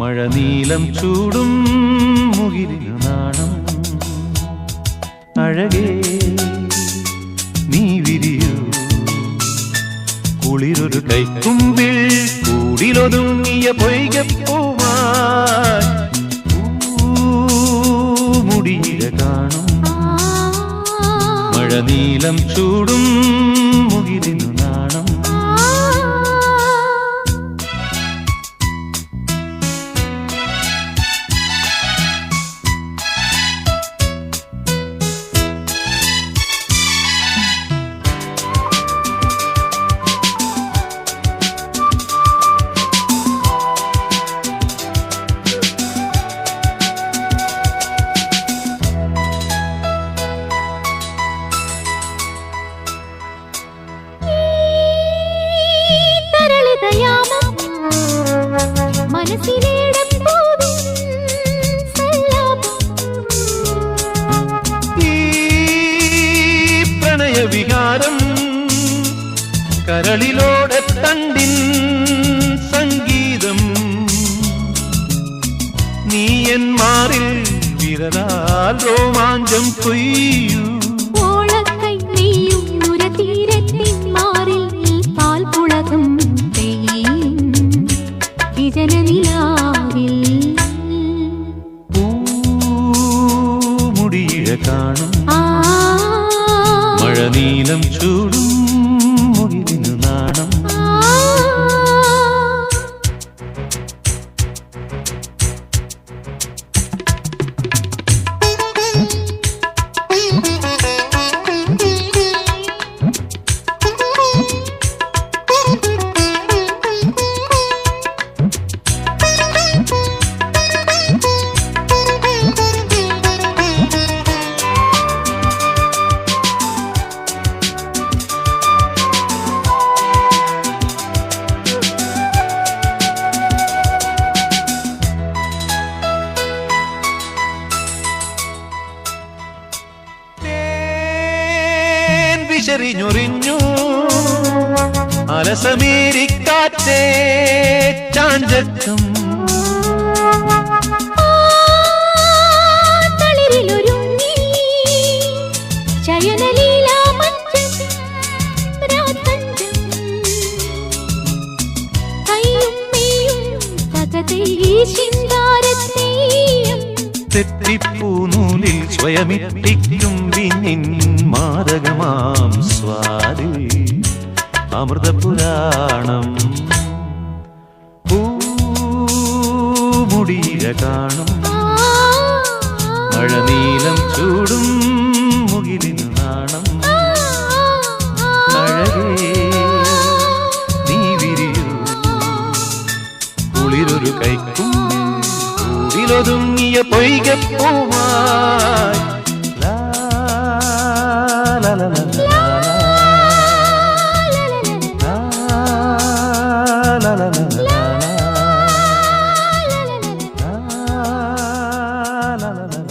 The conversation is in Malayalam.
കാണും മഴനീലം ചൂടും മുകിലിനു നാണം. അഴകേ നീ വിരിയൂ. കുളിരൊരു കൈക്കുമ്പിൽ കൂടിലൊതുങ്ങിയ പൊയ്കപ്പൂവായി മുടിയില കാണും. മഴനീലം ചൂടും മുകിലിനു പ്രണയവികാരം കരളിലോടെ തണ്ടിൻ സംഗീതം. നീ എൻ മാറിൽ വിരലാൽ രോമാഞ്ചം കൊയ്യൂ 出路。തിരിച്ചെറിഞ്ഞൊറിഞ്ഞു അലസമീരിക്കാറ്റേ ചാഞ്ചത്തും തെറ്റിപ്പൂനൂലിൽ സ്വയമിട്ടിക്കും വിനിൻ മാരകമാ. അമൃതപുരാണം. പൂമുടിയില കാണും. മഴനീലം ചൂടും മുകിലിനു നാണം. അഴകേ നീ വിരിയൂ. കുളിരൊരു കൈക്കും കൂടിലൊതുങ്ങിയ പൊയ്കപ്പൂവായി. ലാ, ലാ, ലാ, la la la la